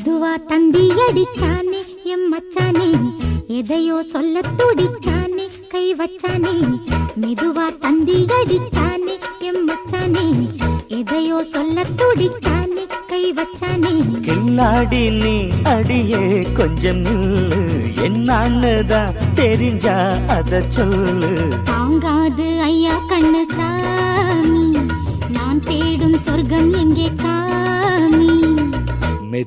மெதுவா தந்தி அடிச்சானே எம் மச்சானே எதையோ சொல்ல துடிச்சானே கை வச்சானே. மெதுவா தந்தி அடிச்சானே எம் மச்சானே எதையோ சொல்ல துடிச்சானே கை வச்சானே. கில்லாடி நீ அடியே கொஞ்சம் நில்லு. என்னான்னுதான் தெரிஞ்சா அத சொல்லு.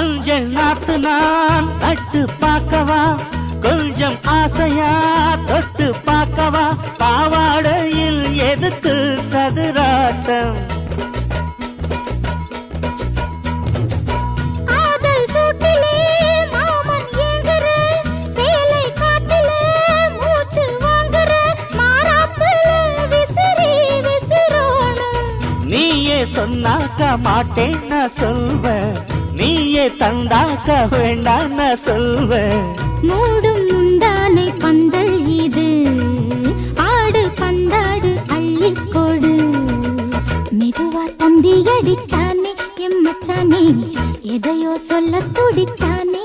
மஞ்சள் நாத்து நான் நட்டு பார்க்கவா? கொஞ்சம் ஆசையா? தொட்டு பார்க்கவா? பாவாடையில் எதுக்கு சதுராட்டம். நீயே சொன்னாக்க மாட்டேன் நான் சொல்வேன். நீயே தந்தாக்க வேண்டாம் நான் சொல்வேன். மூடும் முந்தானை பந்தல் இது. ஆடு பந்தாடு அள்ளி கொடு மெதுவா தந்தி அடிச்சானே எம்மச்சானே எதையோ சொல்ல துடிச்சானே.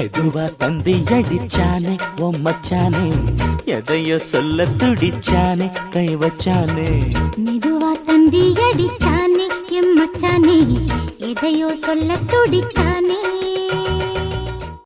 மெதுவா தந்தி அடிச்சானே ஓ மச்சானே எதையோ சொல்ல துடிச்சானே கை வச்சானே. மெதுவா தந்தி அடிச்சானே எம் மச்சானே எதையோ சொல்ல துடிச்சானே.